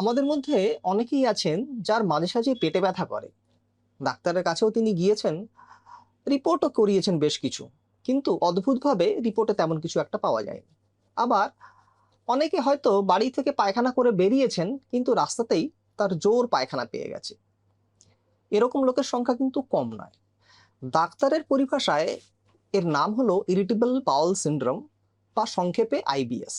আমাদের মধ্যে অনেকেই আছেন যার মাঝে সাঝে পেটে ব্যথা করে। ডাক্তারের কাছেও তিনি গিয়েছেন, রিপোর্টও করিয়েছেন বেশ কিছু, কিন্তু অদ্ভুতভাবে রিপোর্টে তেমন কিছু একটা পাওয়া যায়নি। আবার অনেকে হয়তো বাড়ি থেকে পায়খানা করে বেরিয়েছেন, কিন্তু রাস্তাতেই তার জোর পায়খানা পেয়ে গেছে। এরকম লোকের সংখ্যা কিন্তু কম নয়। ডাক্তারের পরিভাষায় এর নাম হলো ইরিটেবল বাউল সিন্ড্রোম বা সংক্ষেপে আইবিএস।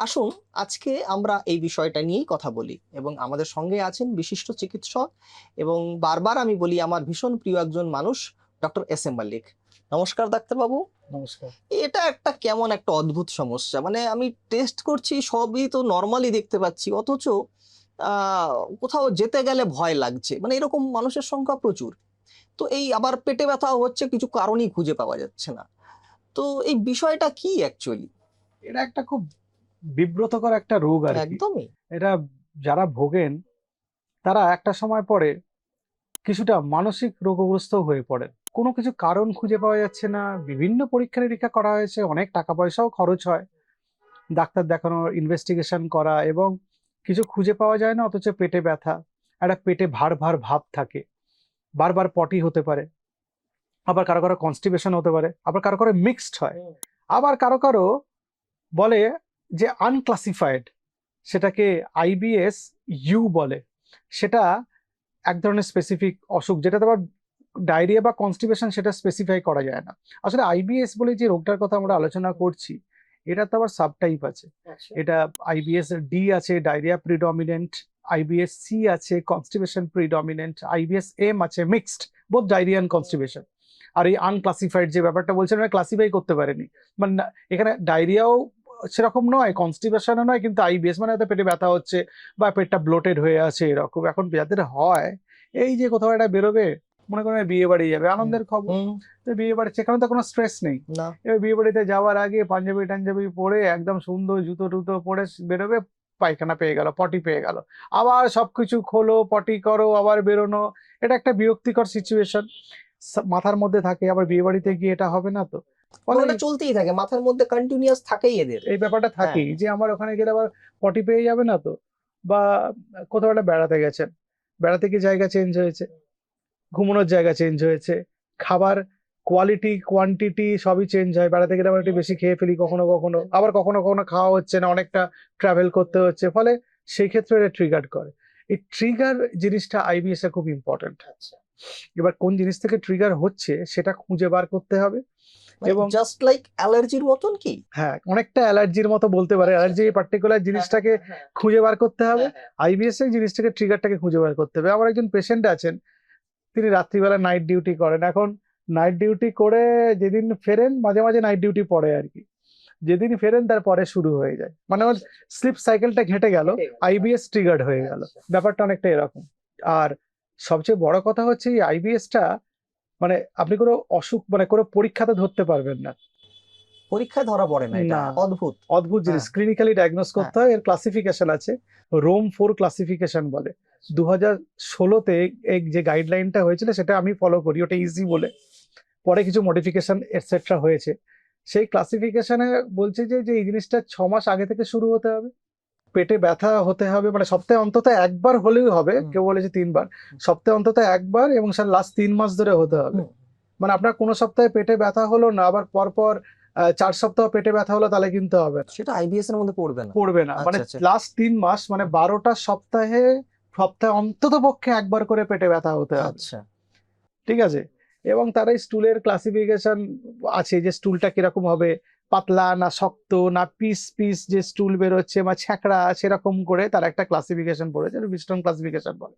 আসুন আজকে আমরা এই বিষয়টা নিয়েই কথা বলি এবং আমাদের সঙ্গে আছেন বিশিষ্ট চিকিৎসক এবং বারবার আমি বলি আমার ভীষণ প্রিয় একজন মানুষ ডক্টর এস এম মাল্লিক। নমস্কার ডাক্তারবাবু। নমস্কার। এটা একটা কেমন একটা অদ্ভুত সমস্যা। মানে আমি টেস্ট করছি সবই তো নর্মালি দেখতে পাচ্ছি অথচ কোথাও যেতে গেলে ভয় লাগছে। মানে এরকম মানুষের সংখ্যা প্রচুর। তো এই আবার পেটে ব্যথাও হচ্ছে কিছু কারণই খুঁজে পাওয়া যাচ্ছে না। তো এই বিষয়টা কি অ্যাকচুয়ালি এটা একটা খুব বিব্রতকর একটা রোগ আর কি। একদমই। এটা যারা ভোগেন তারা একটা সময় পরে কিছুটা মানসিক রোগগ্রস্ত হয়ে পড়েন কোনো কিছু কারণ খুঁজে পাওয়া যাচ্ছে না বিভিন্ন পরীক্ষা নিরীক্ষা করা হয়েছে অনেক টাকা পয়সাও খরচ হয়। ডাক্তার দেখানো ইনভেস্টিগেশন করা এবং কিছু খুঁজে পাওয়া যায় না অথচ পেটে ব্যথা একটা পেটে ভার ভার ভাব থাকে। বারবার পটি হতে পারে আবার কারও কারও কনস্টিপেশন হতে পারে আবার কারও কারও মিক্সড হয়। আবার কারও কারও বলে যে আনক্লাসিফাইড সেটাকে আইবিএস ইউ বলে সেটা এক ধরনের স্পেসিফিক অসুখ যেটাতে আবার ডায়রিয়া বা কনস্টিপেশন সেটা স্পেসিফাই করা যায় না। আসলে আইবিএস বলে যে রোগটার কথা আমরা আলোচনা করছি এটা তো আবার সাবটাইপ আছে। এটা আইবিএস ডি আছে ডায়রিয়া প্রিডমিনেন্ট আইবিএস সি আছে কনস্টিপেশন প্রিডমিনেন্ট আইবিএস এম আছে mixed both diarrhoea and constipation আর এই আনক্লাসিফাইড যে ব্যাপারটা বলছেন ওরা ক্লাসিফাই করতে পারেনি। মানে এখানে ডায়রিয়াও সেরকম নয় কনস্টিপেশনও নয় কিন্তু আইবিএস মানে হয়তো পেটে ব্যথা হচ্ছে বা পেটটা ব্লোটেড হয়ে আছে এরকম। এখন যাদের হয় এই যে কোথাও একটা বেরোবে মনে করেন বিয়ে বাড়ি যাবে আনন্দের খবর। তো বিয়ে বাড়ি সেখানে তো কোনো স্ট্রেস নেই। এবার বিয়ে বাড়িতে যাওয়ার আগে পাঞ্জাবি টাঞ্জাবি পরে একদম সুন্দর জুতো টুতো পরে বেরোবে পায়খানা পেয়ে গেল পটি পেয়ে গেল। আবার সবকিছু খোলো পটি করো আবার বেরোনো এটা একটা বিরক্তিকর সিচুয়েশন মাথার মধ্যে থাকে আবার বিয়ে বাড়িতে গিয়ে এটা হবে না তো। ওটা চলতেই থাকে মাথার মধ্যে কন্টিনিউয়াস থাকেই এদের। এই ব্যাপারটা থাকেই যে আমার ওখানে গেলে আবার পটি পেয়ে যাবে না তো? বা কোথাও একটা বেড়াতে গেছেন বেড়াতে গিয়ে জায়গা চেঞ্জ হয়েছে ঘুমানোর জায়গা চেঞ্জ হয়েছে খাবার কোয়ালিটি কোয়ান্টিটি সবই চেঞ্জ হয় বেড়াতে গেলে আবার একটু বেশি খেয়ে ফেলি কখনো কখনো আবার কখনো কখনো খাওয়া হচ্ছে না অনেকটা ট্রাভেল করতে হচ্ছে ফলে সেই ক্ষেত্রে এটা ট্রিগার করে। এই ট্রিগার জিনিসটা আইবিএস এ খুব ইম্পর্টেন্ট এবার কোন জিনিস থেকে ট্রিগার হচ্ছে সেটা খুঁজে বার করতে হবে। এবং- জাস্ট লাইক অ্যালার্জির মতন কি? হ্যাঁ অনেকটা অ্যালার্জির মতো বলতে পারে। অ্যালার্জি পার্টিকুলার জিনিসটাকে খুঁজে বার করতে হবে। আইবিএস এর জিনিসটাকে ট্রিগারটাকে খুঁজে বার করতে হবে। আমার একজন পেশেন্ট আছেন তিনি রাত্রিবেলা নাইট ডিউটি করেন। এখন নাইট ডিউটি করে যেদিন ফেরেন মাঝে মাঝে নাইট ডিউটি পড়ে আর কি। যেদিন ফেরেন তারপরে শুরু হয়ে যায়। মানে ওর স্লিপ সাইকেলটা ঘেটে গেল আইবিএস ট্রিগার্ড হয়ে গেল। ব্যাপারটা অনেকটা এরকম। আর সবচেয়ে বড় কথা হচ্ছে এই আইবিএসটা মানে আপনি কোনো অসুখ মানে কোনো পরীক্ষাতে ধরতে পারবেন না। পরীক্ষায় ধরা পড়ে না এটা? অদ্ভুত। অদ্ভুত জিনিস। হ্যাঁ। ক্লিনিক্যালি ডায়াগনোস করতে হয় এর ক্লাসিফিকেশন আছে। রোম ফোর ক্লাসিফিকেশন বলে। দু হাজার ষোলোতে এই যে গাইডলাইনটা হয়েছিল সেটা আমি ফলো করি ওটা ইজি বলে। পরে কিছু মডিফিকেশন এটসেট্রা হয়েছে। সেই ক্লাসিফিকেশনে বলছে যে যে এই জিনিসটা ছ মাস আগে থেকে শুরু হতে হবে। পেটে ব্যথা হতে হবে মানে সপ্তাহে অন্তত একবার হলেও হবে। কেউ বলেছে তিনবার। সপ্তাহে অন্তত একবার এবং স্যার লাস্ট তিন মাস ধরে হতে হবে। মানে আপনার কোনো সপ্তাহে পেটে ব্যথা হলো না আবার পরপর চার সপ্তাহ পেটে ব্যথা হলো তাহলে কিন্তু হবে সেটা আইবিএস এর মধ্যে পড়বে না। পড়বে না। আচ্ছা, মানে আচ্ছা। লাস্ট তিন মাস মানে বারোটা সপ্তাহে সপ্তাহে অন্তত পক্ষে একবার করে পেটে ব্যথা হতে হবে। আচ্ছা। ঠিক আছে? এবং তারা স্টুলের ক্লাসিফিকেশন আছে যে স্টুলটা কীরকম হবে, পাতলা না শক্ত, না পিস পিস যে স্টুল বেরোচ্ছে বা ছ্যাঁকড়া সেরকম করে তার একটা ক্লাসিফিকেশন পড়েছে বিস্টন ক্লাসিফিকেশন বলে।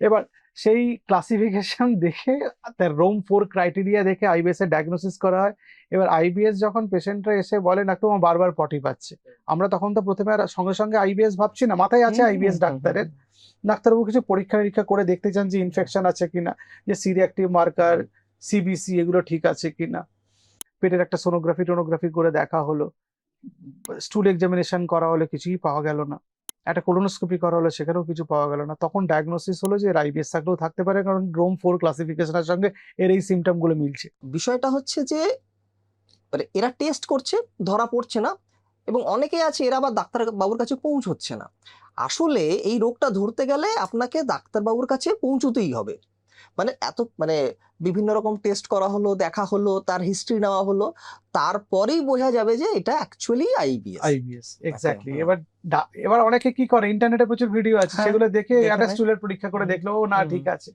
এবার সেই ক্লাসিফিকেশন দেখে তার রোম ফোর ক্রাইটেরিয়া দেখে আইবিএস এর ডায়াগনোসিস করা হয়। এবার আইবিএস যখন পেশেন্টরা এসে বলে না তোমার বারবার পটি পাচ্ছে। আমরা তখন তো প্রথমে আর সঙ্গে সঙ্গে আইবিএস ভাবছি না মাথায় আছে আইবিএস ডাক্তারের। ডাক্তারবাবু কিছু পরীক্ষা নিরীক্ষা করে দেখতে চান যে ইনফেকশন আছে কিনা যে সি রিঅ্যাক্টিভ মার্কার সিবিসি এগুলো ঠিক আছে কিনা। পেটের একটা সোনোগ্রাফি টোনোগ্রাফি করে দেখা হলো। স্টুল এক্সামিনেশন করা হলো কিছুই পাওয়া গেল না। একটা কোলোনোস্কোপি করা হলো সেখানেও কিছু পাওয়া গেল না। তখন ডায়াগনোসিস হলো যে আইবিএস থাকলেও থাকতে পারে, কারণ রোম ফোর ক্লাসিফিকেশনের সঙ্গে এর এই সিমটমগুলো মিলছে। বিষয়টা হচ্ছে যে মানে এরা টেস্ট করছে, ধরা পড়ছে না, এবং অনেকে আছে, এরা আবার ডাক্তার বাবুর কাছে পৌঁছচ্ছে না। আসলে এই রোগটা ধরতে গেলে আপনাকে ডাক্তারবাবুর কাছে পৌঁছতেই হবে। মানে এত মানে বিভিন্ন রকম টেস্ট করা হলো দেখা হলো তার হিস্ট্রি নেওয়া হলো তারপরেই বোঝা যাবে যে এটা অ্যাকচুয়ালি আইবিএস আইবিএস এক্স্যাক্টলি এবার এবার অনেকে কি করে ইন্টারনেটে প্রচুর ভিডিও আছে হ্যাঁ, সেগুলো দেখে একটা। স্টুলের পরীক্ষা করে দেখল না ঠিক আছে।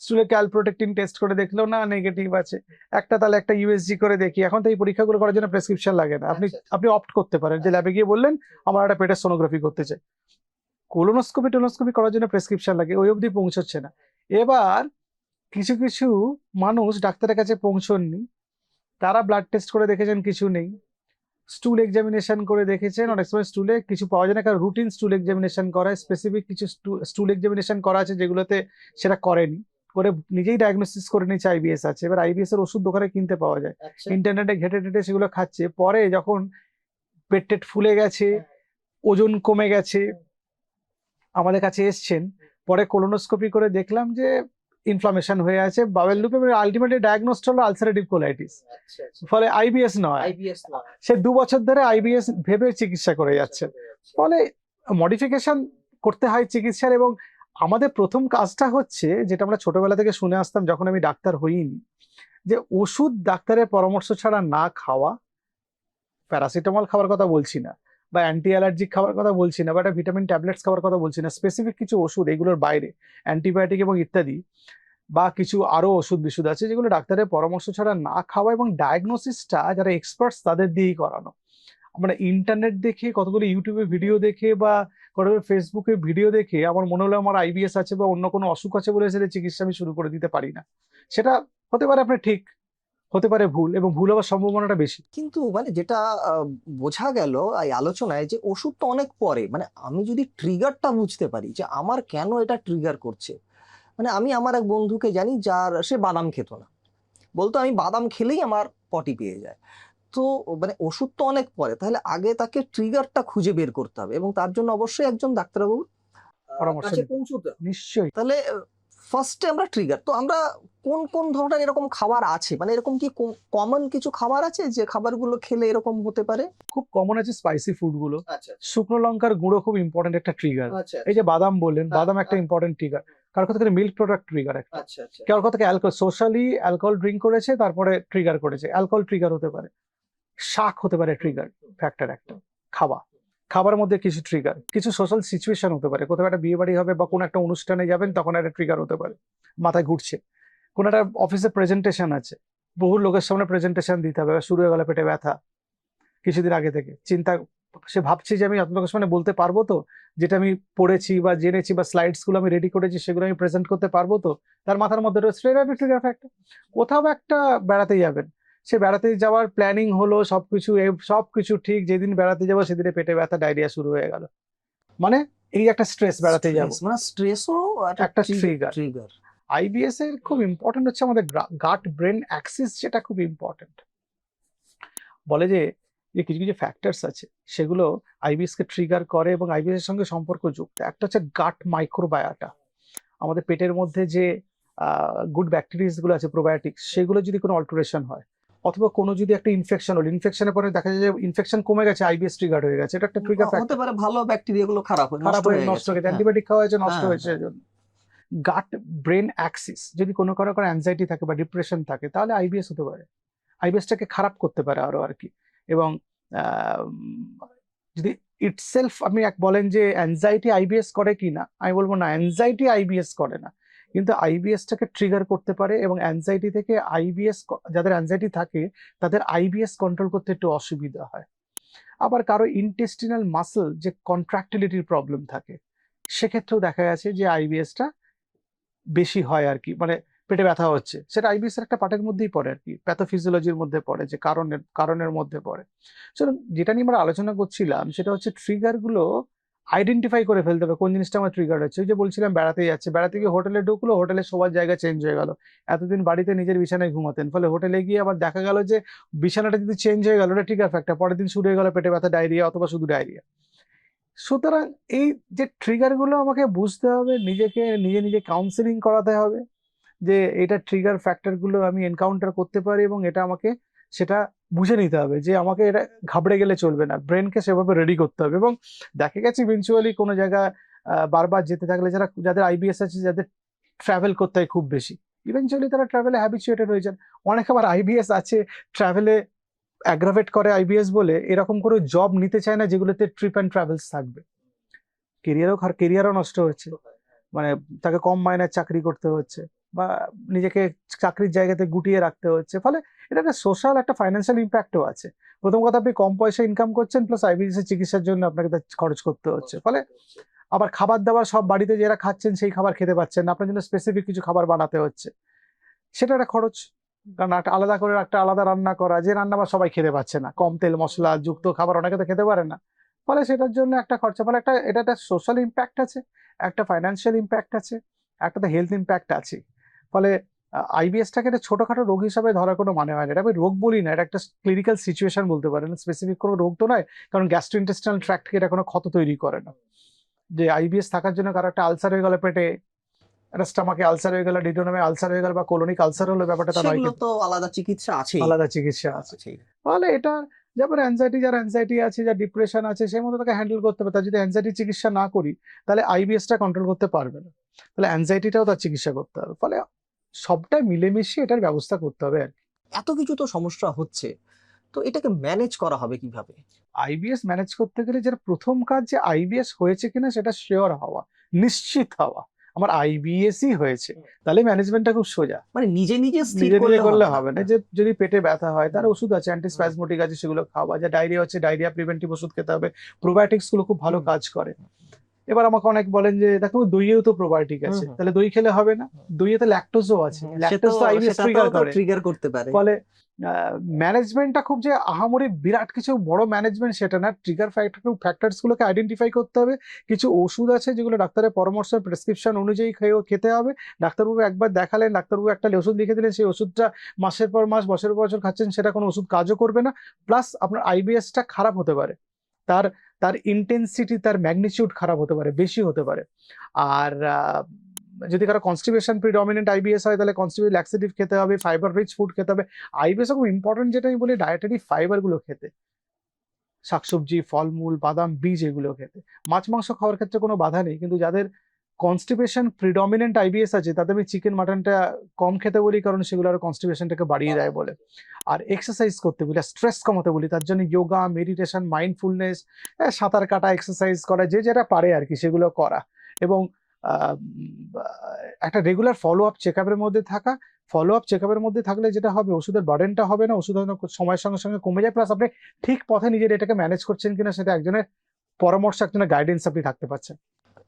স্টুলে ক্যালপ্রোটেক্টিন টেস্ট করে দেখল না নেগেটিভ আছে। একটা তাহলে একটা ইউএসজি করে দেখি এখন তো এই পরীক্ষাগুলো করার জন্য প্রেসক্রিপশন লাগে না। আপনি আচ্ছা, আপনি অপ্ট করতে পারেন যে ল্যাবে গিয়ে বললেন আমার একটা পেটের সোনোগ্রাফি করতে চাই। কোলোনোস্কোপি টোনোস্কোপি করার জন্য প্রেসক্রিপশন লাগে ওই অবধি পৌঁছচ্ছে না। এবার কিছু কিছু মানুষ ডাক্তারের কাছে পৌঁছননি। তারা ব্লাড টেস্ট করে দেখেছেন কিছু নেই। স্টুল এক্সামিনেশন করে দেখেছেন। অনেক সময় স্টুলে কিছু পাওয়া যায় না কারণ রুটিন স্টুল এক্সামিনেশন করা স্পেসিফিক কিছু স্টুল এক্সামিনেশন করা আছে যেগুলোতে সেটা করেনি। করে নিজেই ডায়াগনোসিস করে নিচ্ছে আইবিএস আছে। এবার আইবিএস এর ওষুধ দোকানে কিনতে পাওয়া যায়। আচ্ছা। ইন্টারনেটে ঘেটে টেটে সেগুলো খাচ্ছে। পরে যখন পেট টেট ফুলে গেছে ওজন কমে গেছে আমাদের কাছে এসছেন। পরে কোলোনোস্কোপি করে দেখলাম যে ইনফ্লামেশন হয়ে আছে বাবেল লুপে আলটিমেটলি ডায়াগনোস্ট হলো আলসারেটিভ কোলাইটিস আচ্ছা, ফলে আইবিএস নয়। আইবিএস নয়। সে দু বছর ধরে আইবিএস ভেবে চিকিৎসা করে যাচ্ছে। ফলে মডিফিকেশন করতে হয় চিকিৎসার এবং আমাদের প্রথম কাজটা হচ্ছে যেটা আমরা ছোটবেলা থেকে শুনে আসতাম যখন আমি ডাক্তার হইনি যে ওষুধ ডাক্তারের পরামর্শ ছাড়া না খাওয়া প্যারাসিটামল খাওয়ার কথা বলছি না। বা অ্যান্টি অ্যালার্জিক খাওয়ার কথা বলছি না, বা একটা ভিটামিন ট্যাবলেটস খাওয়ার কথা বলছি না স্পেসিফিক কিছু ওষুধ এগুলোর বাইরে অ্যান্টিবায়োটিক এবং ইত্যাদি, বা কিছু আরও ওষুধ বিশুদ আছে যেগুলো ডাক্তারের পরামর্শ ছাড়া না খাওয়া এবং ডায়াগনোসিসটা যারা এক্সপার্টস তাদের দিয়েই করানো। আমরা ইন্টারনেট দেখে, কতগুলো ইউটিউবে ভিডিও দেখে বা কতগুলো ফেসবুকে ভিডিও দেখে, আমার মনে হলো আমার আইবিএস আছে বা অন্য কোনো অসুখ আছে বলে সেটা চিকিৎসা আমি শুরু করে দিতে পারি না। সেটা হতে পারে আপনার ঠিক হতে পারে ভুল এবং ভুল হওয়ার সম্ভাবনাটা বেশি। কিন্তু মানে যেটা বোঝা গেল এই আলোচনায় যে ওষুধ তো অনেক পরে। মানে আমি যদি ট্রিগারটা বুঝতে পারি যে আমার কেন এটা ট্রিগার করছে। মানে আমি আমার এক বন্ধুকে জানি যার সে বাদাম খেত না। বলতো আমি বাদাম খেলেই আমার পটি পেয়ে যায়। তো মানে ওষুধ তো অনেক পরে তাহলে আগে তাকে ট্রিগারটা খুঁজে বের করতে হবে এবং তার জন্য অবশ্যই একজন ডাক্তারবাবুর আহ, পরামর্শ। পৌঁছতে। নিশ্চয়ই। তাহলে ফার্স্টে আমরা ট্রিগার তো আমরা কোন কোন ধরনের এরকম খাবার আছে? মানে এরকম কি কমন কিছু খাবার আছে যে খাবারগুলো খেলে এরকম হতে পারে? খুব কমন আছে স্পাইসি ফুডগুলো। আচ্ছা শুকনো লঙ্কার গুঁড়ো খুব ইম্পর্টেন্ট একটা ট্রিগার আচ্ছা এই যে বাদাম বললেন বাদাম একটা। ইম্পর্টেন্ট ট্রিগার কারোর কথা মিল্ক প্রোডাক্ট ট্রিগার একটা। আচ্ছা আচ্ছা। কারোর কথা অ্যালকোহল সোশ্যালি অ্যালকোহল ড্রিঙ্ক করেছে তারপরে ট্রিগার করেছে। অ্যালকোহল ট্রিগার হতে পারে। শাক হতে পারে ট্রিগার ফ্যাক্টর একটা। খাওয়া। খাবারের মধ্যে কিছু ট্রিগার কিছু সোশ্যাল সিচুয়েশন হতে পারে। কোথাও একটা বিয়ে বাড়ি হবে বা কোনো একটা অনুষ্ঠানে যাবেন, তখন একটা ট্রিগার হতে পারে, মাথায় ঘুরছে। কোনো একটা অফিসে প্রেজেন্টেশন আছে, বহু লোকের সামনে প্রেজেন্টেশন দিতে হবে, শুরু হয়ে গেল পেটে ব্যথা, কিছুদিন আগে থেকে। চিন্তা, সে ভাবছে যে আমি লোকের সামনে বলতে পারব তো, যেটা আমি পড়েছি বা জেনেছি বা স্লাইডসগুলো আমি রেডি করেছি, সেগুলো আমি প্রেজেন্ট করতে পারব তো, তার মাথার মধ্যে রয়েছে কোথাও একটা বেড়াতে যাবেন সে বেড়াতে যাওয়ার প্ল্যানিং হলো সবকিছু এ- সবকিছু ঠিক যেদিন বেড়াতে যাব সেদিনে পেটে ব্যথা ডায়রিয়া শুরু হয়ে গেল। মানে এই একটা স্ট্রেস বেড়াতে যাব। Stress, মানে স্ট্রেসও একটা। ট্রিগার আইবিএস এর খুব ইম্পর্টেন্ট হচ্ছে আমাদের গাট ব্রেন অ্যাক্সিস যেটা খুব ইম্পর্টেন্ট বলে যে যে কিছু কিছু ফ্যাক্টরস আছে সেগুলো আইবিএস কে ট্রিগার করে এবং আইবিএস এর সঙ্গে সম্পর্কযুক্ত। একটা হচ্ছে গাট মাইক্রোবায়োটা আমাদের পেটের মধ্যে যে গুড ব্যাকটেরিয়াসগুলো আছে প্রোবায়োটিক্স সেগুলো যদি কোনো অল্টারেশন হয় অথবা কোনো যদি একটা ইনফেকশন হলো ইনফেকশনের পরে দেখা যায় যে ইনফেকশন কমে গেছে আইবিএস ট্রিগার হয়ে গেছে। এটা একটা ট্রিগার ফ্যাক্টর হতে পারে ভালো ব্যাকটেরিয়া গুলো খারাপ হয়ে খারাপ হয়ে নষ্ট হয়ে গেছে। অ্যান্টিবায়োটিক খাওয়া হয়েছে নষ্ট হ্যাঁ, হয়েছে এজন্য গাট ব্রেন অ্যাক্সিস যদি কোনো কারও কারও অ্যাংজাইটি থাকে বা ডিপ্রেশন থাকে তাহলে আইবিএস হতে পারে। আইবিএসটাকে খারাপ করতে পারে আরও আর কি। এবং যদি ইটসেলফ আপনি এক বলেন যে অ্যাংজাইটি আইবিএস করে কি না আমি বলব না অ্যাংজাইটি আইবিএস করে না। কিন্তু আইবিএসটাকে ট্রিগার করতে পারে এবং অ্যাংজাইটি থেকে আইবিএস যাদের অ্যাংজাইটি থাকে, তাদের আইবিএস কন্ট্রোল করতে একটু অসুবিধা হয়। আবার কারও ইন্টেস্টিনাল মাসল যে কন্ট্রাক্টিলিটির প্রবলেম থাকে, সেক্ষেত্রেও দেখা গেছে যে আইবিএসটা বেশি হয় আর কি মানে পেটে ব্যথা হচ্ছে। সেটা আইবিএস একটা পার্টের মধ্যেই পড়ে আর কি প্যাথোফিজিওলজির মধ্যে পড়ে, যে কারণের কারণের মধ্যে পড়ে। সুতরাং যেটা নিয়ে আমরা আলোচনা করছিলাম, সেটা হচ্ছে ট্রিগারগুলো আইডেন্টিফাই করে ফেলতে হবে কোন জিনিসটা আমার ট্রিগার হচ্ছে। ওই যে বলছিলাম বেড়াতে যাচ্ছে। বেড়াতে গিয়ে হোটেলে ঢুকলো হোটেলে সবার জায়গা চেঞ্জ হয়ে গেল। এতদিন বাড়িতে নিজের বিছানায় ঘুমাতেন। ফলে হোটেলে গিয়ে আবার দেখা গেল যে বিছানাটা যদি চেঞ্জ হয়ে গেল, ওটা ট্রিগার ফ্যাক্টর পরের দিন শুরু হয়ে গেল পেটে ব্যথা ডায়রিয়া অথবা শুধু ডায়রিয়া সুতরাং এই যে ট্রিগারগুলো আমাকে বুঝতে হবে, নিজেকে, নিজে নিজে কাউন্সিলিং করাতে হবে যে এটা ট্রিগার ফ্যাক্টরগুলো আমি এনকাউন্টার করতে পারি এবং এটা আমাকে, সেটা বুঝে নিতে হবে যে আমাকে এটা ঘাবড়ে গেলে চলবে না। ব্রেনকে সেভাবে রেডি করতে হবে এবং দেখা গেছে ইভেনচুয়ালি কোনো জায়গায় বারবার যেতে থাকলে যারা, যাদের আইবিএস আছে, যাদের ট্রাভেল করতে হয় খুব বেশি। ইভেনচুয়ালি তারা ট্রাভেলে হ্যাবিচুয়েটেড হয়ে যান। অনেক আবার আইবিএস আছে ট্রাভেলে অ্যাগ্রাভেট করে আইবিএস বলে এরকম করে জব নিতে চায় না যেগুলোতে ট্রিপ অ্যান্ড ট্রাভেলস থাকবে। কেরিয়ারও কেরিয়ারও নষ্ট হচ্ছে। মানে তাকে কম মাইনের চাকরি করতে হচ্ছে বা নিজেকে চাকরির জায়গাতে গুটিয়ে রাখতে হচ্ছে। ফলে এটা একটা সোশ্যাল একটা ফাইন্যান্সিয়াল ইম্প্যাক্টও আছে। প্রথম কথা আপনি কম পয়সা ইনকাম করছেন প্লাস আইবিএস এর চিকিৎসার জন্য আপনাকে খরচ করতে হচ্ছে। ফলে আবার খাবার দাবার সব বাড়িতে যারা খাচ্ছেন সেই খাবার খেতে পাচ্ছেন আপনার জন্য স্পেসিফিক কিছু খাবার বানাতে হচ্ছে। সেটা একটা খরচ। কারণ একটা আলাদা করে একটা আলাদা রান্না করা যে রান্না বা সবাই খেতে পাচ্ছে না। কম তেল মশলা যুক্ত খাবার অনেকে তো খেতে পারে না। ফলে সেটার জন্য একটা খরচা। ফলে একটা এটা একটা সোশ্যাল ইম্প্যাক্ট আছে একটা ফাইন্যান্সিয়াল ইম্প্যাক্ট আছে একটা তো হেলথ ইম্প্যাক্ট আছে। ফলে আইবিএসটাকে একটা ছোটখাটো রোগ হিসাবে ধরার কোনো মানে হয় না। এটা আমি রোগ বলি না এটা একটা ক্লিনিক্যাল সিচুয়েশন বলতে পারেন। স্পেসিফিক কোনো রোগ তো নয় কারণ গ্যাস্ট্রোইন্টেস্টাইনাল ট্র্যাক্টকে এটা কোনো ক্ষত তৈরি করে না। যে আইবিএস থাকার জন্য কারও একটা আলসার হয়ে গেল পেটে একটা স্টামাকে আলসার হয়ে গেল ডিডোনামে আলসার হয়ে গেল বা কোলনিক আলসার হলো ব্যাপারটা তা নয় তো আলাদা চিকিৎসা আছে আলাদা চিকিৎসা আছে। তাহলে এটা যেমন অ্যাংজাইটি যার অ্যাংজাইটি আছে যার ডিপ্রেশন আছে সেই মতো তাকে হ্যান্ডেল করতে হবে। তার যদি অ্যাংজাইটি চিকিৎসা না করি তাহলে আইবিএসটা কন্ট্রোল করতে পারবে না। তাহলে অ্যাংজাইটিটাও তার চিকিৎসা করতে হবে। ফলে সবটা মিলেমিশে এটার ব্যবস্থা করতে হবে আর। এত কিছু তো সমস্যা হচ্ছে। তো এটাকে ম্যানেজ করা হবে কীভাবে? আইবিএস ম্যানেজ করতে গেলে যার প্রথম কাজ যে আইবিএস হয়েছে কিনা সেটা শিওর হওয়া নিশ্চিত হওয়া। আমার আইবিএসই হয়েছে। তাহলে ম্যানেজমেন্টটা খুব সোজা। মানে নিজে নিজে নিজে নিজে করলে হবে না। যে যদি পেটে ব্যথা হয় তার ওষুধ আছে অ্যান্টিস্প্যাজমোটিক আছে সেগুলো খাওয়া। যা ডায়রিয়া হচ্ছে ডায়রিয়া প্রিভেন্টিভ ওষুধ খেতে হবে। প্রোবায়োটিক্সগুলো খুব ভালো কাজ করে। এবার আমাকে অনেক বলেন যে দেখো দইয়েও তো প্রোবায়োটিক আছে। তাহলে দই খেলে হবে না। দইয়ে তো ল্যাকটোজও আছে। ল্যাকটোজ তো আইবিএস ট্রিগার করে। ট্রিগার করতে পারে। ফলে ম্যানেজমেন্টটা খুব যে আহামরি বিরাট কিছু বড় ম্যানেজমেন্ট সেটা না। ট্রিগার ফ্যাক্টর ফ্যাক্টরস গুলোকে আইডেন্টিফাই করতে হবে। কিছু ওষুধ আছে যেগুলো ডাক্তারের পরামর্শ প্রেসক্রিপশন অনুযায়ী খেয়ে খেতে হবে। ডাক্তারবাবু একবার দেখালেন ডাক্তারবাবু একটা ওষুধ লিখে দিলেন সেই ওষুধটা মাসের পর মাস বছরের পর বছর খাচ্ছেন সেটা কোনো ওষুধ কাজও করবে না। প্লাস আপনার আইবিএসটা খারাপ হতে পারে। তার তার ইন্টেন্সিটি তার ম্যাগনিচিউড খারাপ হতে পারে, বেশি হতে পারে। আর যদি কারও কনস্টিপেশন প্রিডমিনেন্ট আইবিএস হয়, তাহলে কনস্টিপে ল্যাক্সেটিভ খেতে হবে ফাইবার রিচ ফুড খেতে হবে। আইবিএস খুব ইম্পর্টেন্ট যেটা আমি বলি ডায়েটারি ফাইবারগুলো খেতে। শাকসবজি, ফলমূল, বাদাম, বীজ এগুলো খেতে। মাছ, মাংস খাওয়ার ক্ষেত্রে কোনো বাধা নেই, কিন্তু যাদের কনস্টিপেশন প্রিডমিনেন্ট আইবিএস আছে, তাতে আমি চিকেন মাটনটা কম খেতে বলি, কারণ সেগুলো আরও কনস্টিপেশনটাকে বাড়িয়ে দেয় বলে। আর এক্সারসাইজ করতে বলি স্ট্রেস কমাতে বলি, তার জন্য যোগা মেডিটেশন মাইন্ডফুলনেস সাঁতার কাটা এক্সারসাইজ করা, যে যেটা পারে আর কি, সেগুলো করা। এবং একটা রেগুলার ফলো আপ চেক আপের মধ্যে থাকা ফলো আপ চেক আপের মধ্যে থাকলে যেটা হবে, ওষুধের বার্ডেনটা হবে না, ওষুধ সময়ের সঙ্গে সঙ্গে কমে যায় প্লাস আপনি ঠিক পথে নিজের এটাকে ম্যানেজ করছেন কিনা, সেটা একজনের পরামর্শ, একজনের গাইডেন্স আপনি থাকতে পারছেন।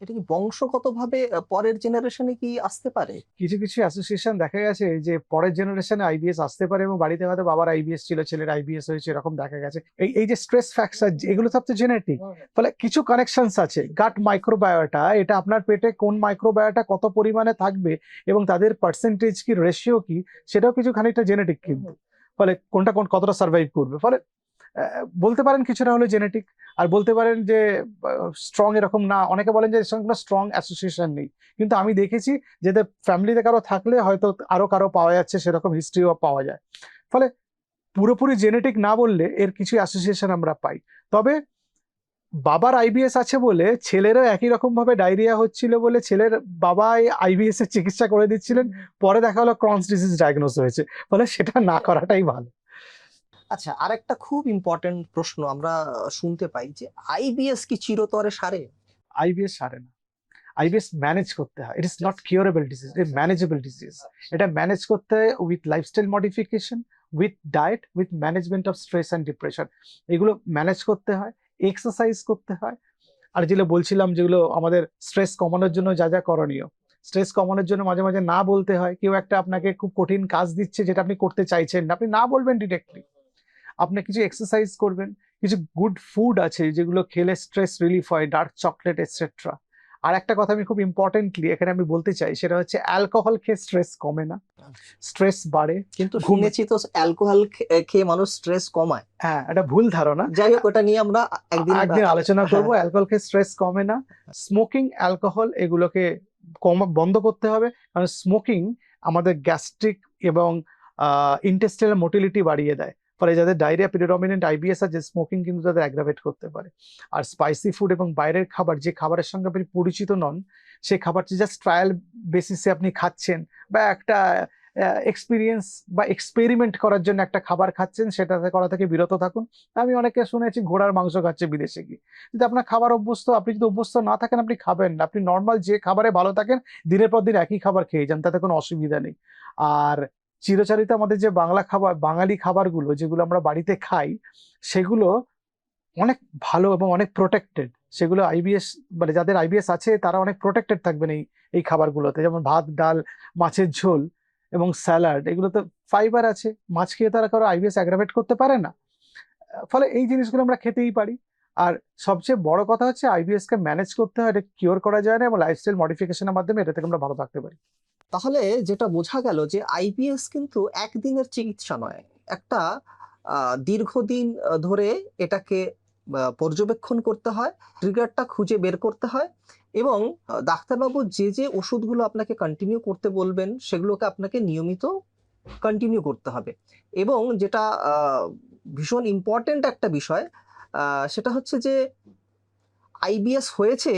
এটা কি বংশগতভাবে পরের জেনারেশনে কি আসতে পারে? কিছু কিছু অ্যাসোসিয়েশন দেখা গেছে যে পরের জেনারেশনে আইবিএস আসতে পারে এবং বাড়িতে হয়তো বাবার আইবিএস ছিল ছেলের আইবিএস হয়েছে এরকম দেখা গেছে। এই এই যে স্ট্রেস ফ্যাক্টর এগুলো সব তো জেনেটিক ফলে কিছু কানেকশনস আছে। গাট মাইক্রোবায়োটা এটা আপনার পেটে কোন মাইক্রোবায়োটা কত পরিমাণে থাকবে এবং তাদের পার্সেন্টেজ কি রেশিও কি সেটাও কিছু খানিকটা জেনেটিক কিন্তু। ফলে কোনটা কোন কতটা সার্ভাইভ করবে। ফলে বলতে পারেন কিছুটা হলো জেনেটিক আর বলতে পারেন যে স্ট্রং এরকম না। অনেকে বলেন যে এর সঙ্গে কোনো স্ট্রং অ্যাসোসিয়েশন নেই। কিন্তু আমি দেখেছি যে ফ্যামিলিতে কারও থাকলে হয়তো আরও কারও পাওয়া যাচ্ছে, সেরকম হিস্ট্রিও পাওয়া যায়। ফলে পুরোপুরি জেনেটিক না বললে এর কিছু অ্যাসোসিয়েশন আমরা পাই। তবে বাবার আইবিএস আছে বলে ছেলেরও একই রকম ভাবে ডায়রিয়া হচ্ছিল বলে ছেলের বাবা আইবিএস এর চিকিৎসা করে দিচ্ছিলেন। পরে দেখা হলো ক্রনস ডিজিজ ডায়াগনোস হয়েছে। ফলে সেটা না করাটাই ভালো। আচ্ছা আরেকটা খুব ইম্পর্টেন্ট প্রশ্ন আমরা শুনতে পাই যে আইবিএস কি চিরতরে সারে? আইবিএস সারে না। আইবিএস ম্যানেজ করতে হয়। It is not curable disease it manageable disease এটা ম্যানেজ করতে হয় with lifestyle modification with diet with management of stress and depression এগুলো ম্যানেজ করতে হয় এক্সারসাইজ করতে হয়। আর যেগুলো বলছিলাম যেগুলো আমাদের স্ট্রেস কমানোর জন্য যা যা করণীয়। স্ট্রেস কমানোর জন্য মাঝে মাঝে না বলতে হয়। কেউ একটা আপনাকে খুব কঠিন কাজ দিচ্ছে যেটা আপনি করতে চাইছেন না। আপনি না বলবেন ডিরেক্টলি আপনি কিছু এক্সারসাইজ করবেন কিছু গুড ফুড আছে যেগুলো খেলে স্ট্রেস রিলিফ হয় ডার্ক চকলেট এটসেট্রা আর একটা কথা আমি খুব ইম্পর্টেন্টলি এখানে আমি বলতে চাই সেটা হচ্ছে অ্যালকোহল খেয়ে স্ট্রেস কমে না। স্ট্রেস বাড়ে কিন্তু শুনেছি তো অ্যালকোহল খেয়ে মানুষ স্ট্রেস কমায়। হ্যাঁ এটা ভুল ধারণা। যাই হোক ওটা নিয়ে আমরা একদিন একদিন আলোচনা করব হ্যাঁ। অ্যালকোহল খেয়ে স্ট্রেস কমে না। স্মোকিং অ্যালকোহল এগুলোকে কম বন্ধ করতে হবে কারণ স্মোকিং আমাদের গ্যাস্ট্রিক এবং ইন্টেস্টাইনাল মোটিলিটি বাড়িয়ে দেয়। ফলে যাদের ডায়রিয়া প্রিডমিনেন্ট আইবিএস আছে স্মোকিং কিন্তু তাদের অ্যাগ্রাভেট করতে পারে। আর স্পাইসি ফুড এবং বাইরের খাবার, যে খাবারের সঙ্গে আপনি পরিচিত নন সেই খাবারটি জাস্ট ট্রায়াল বেসিসে আপনি খাচ্ছেন বা একটা এক্সপিরিয়েন্স বা এক্সপেরিমেন্ট করার জন্য একটা খাবার খাচ্ছেন সেটাতে করা থেকে বিরত থাকুন। আমি অনেকে শুনেছি ঘোড়ার মাংস খাচ্ছে বিদেশে গিয়ে। যদি আপনার খাবার অভ্যস্ত, আপনি যদি অভ্যস্ত না থাকেন, আপনি খাবেন না। আপনি নর্মাল যে খাবারে ভালো থাকেন, দিনের পর দিন একই খাবার খেয়ে যান, তাতে কোনো অসুবিধা নেই। আর চিরচারিত আমাদের যে বাংলা খাবার, বাঙালি খাবারগুলো যেগুলো আমরা বাড়িতে খাই, সেগুলো অনেক ভালো এবং অনেক প্রোটেক্টেড সেগুলো আইবিএস মানে যাদের আইবিএস আছে, তারা অনেক প্রোটেক্টেড থাকবেন এই এই খাবারগুলোতে। যেমন ভাত, ডাল, মাছের ঝোল এবং স্যালাড এগুলোতে ফাইবার আছে। মাছ খেয়ে তারা কারও আইবিএস অ্যাগ্রাভেট করতে পারে না। ফলে এই জিনিসগুলো আমরা খেতেই পারি। আর সবচেয়ে বড় কথা হচ্ছে আইবিএস কে ম্যানেজ করতে হয়, এটা কিওর করা যায় না এবং লাইফস্টাইল মডিফিকেশনের মাধ্যমে এটা থেকে আমরা ভালো থাকতে পারি। তাহলে যেটা বোঝা গেল যে আইবিএস কিন্তু একদিনের চিকিৎসা নয়, একটা দীর্ঘদিন ধরে এটাকে পর্যবেক্ষণ করতে হয়, ট্রিগারটা খুঁজে বের করতে হয় এবং ডাক্তারবাবু যে যে ওষুধগুলো আপনাকে কন্টিনিউ করতে বলবেন সেগুলোকে আপনাকে নিয়মিত কন্টিনিউ করতে হবে এবং যেটা ভীষণ ইম্পর্ট্যান্ট একটা বিষয় সেটা হচ্ছে যে আইবিএস হয়েছে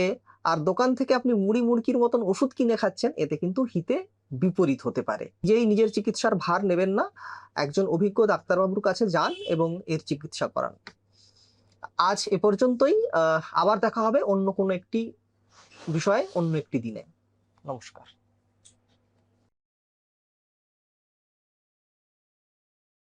আর দোকান থেকে আপনি মুড়ি মুড়কির মতন ওষুধ কিনে খাচ্ছেন, এতে কিন্তু হিতে বিপরীত হতে পারে। যেই নিজের চিকিৎসার ভার নেবেন না, একজন অভিজ্ঞ ডাক্তারবাবুর কাছে যান এবং এর চিকিৎসা করান। আজ এ পর্যন্তই আবার দেখা হবে অন্য কোনো একটি বিষয়ে, অন্য একটি দিনে। নমস্কার।